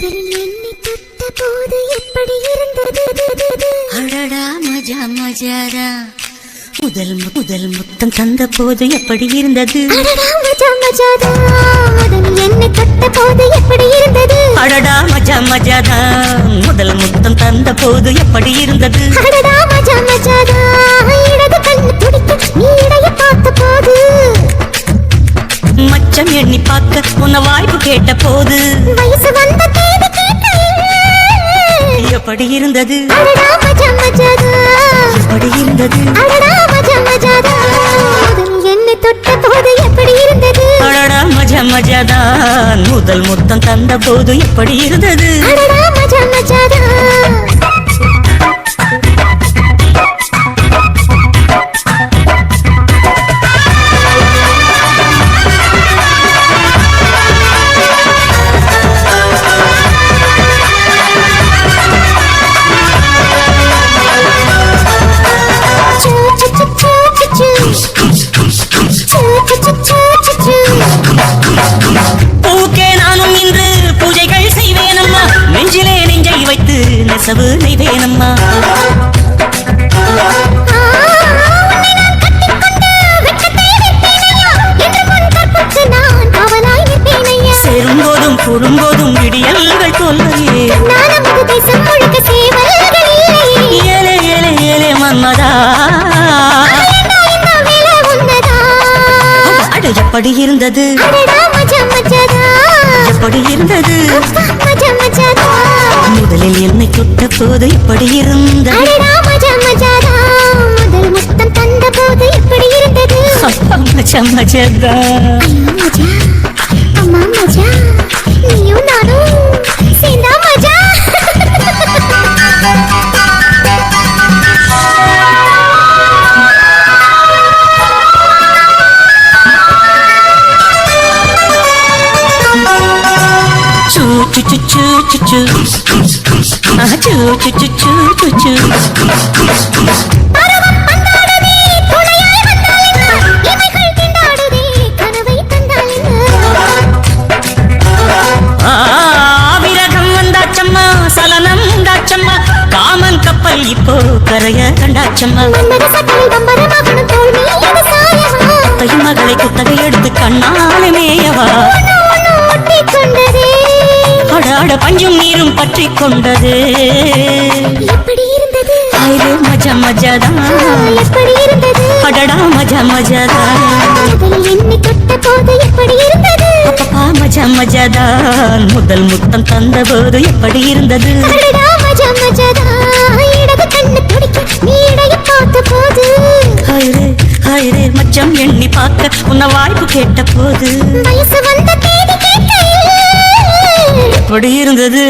என்னை தொட்ட போது எப்படி இருந்தது? அடடா மஜா மஜாரா. முதல் முதல் முத்தம் தந்த போது எப்படி இருந்தது? என்னை தொட்ட போது எப்படி இருந்தது? அடடா மஜா மஜாதா முதல் முத்தம் தந்த போது எப்படி இருந்தது? அடடா மஜா மஜாதா இடது கண்ணு துடிக்க நீ இடைய பார்த்த போது? மச்சம் எண்ணி பார்க்க உன்ன வாய்ப்பு கேட்ட போது? எப்படி இருந்தது எப்படி இருந்தது அடடா மஜா முதல் தொட்ட போது எப்படி இருந்தது அடடா மஜா மஜாதான் முதல் முத்தம் தந்த போது எப்படி இருந்தது? மஜா மஜாதா கூடும்போதும் விடியல்கள். ஏலே ஏலே ஏலே மன்மதா? அட எப்படி இருந்தது. எப்படி இருந்தது. முதலில் என்னை தொட்ட போது எப்படி இருந்தது. முதல் முத்தம் தந்த போது எப்படி இருந்தது மச்சா மச்சதா விரகம் வந்தாச்சம்மா சலனம் உண்டாச்சம்மா காமன் கப்பல் இப்போ கரைய கண்டாச்சம்மா. மகளை குத்தகை எடுத்து கண்ணாலே அடாட பஞ்சும் நீரும் பற்றி கொண்டது. எப்படி இருந்தது? ஐரே மஜா மஜாதா ஆ, எப்படி இருந்தது? அடடா மஜா மஜாதா முதல் என்னை தொட்ட போது எப்படி இருந்தது? அப்பா மஜா மஜாதான் முதல் முத்தம் தந்த போது எப்படி இருந்தது? அடடா மஜா மஜாதா இடது கண்ணு துடிக்க நீ இடைய பார்த்த போது. ஹைரே ஹைரே மச்சம் எண்ணி பார்க்க உன்ன வாய்ப்பு கேட்ட போது. வயசு வந்த எப்படி இருந்தது?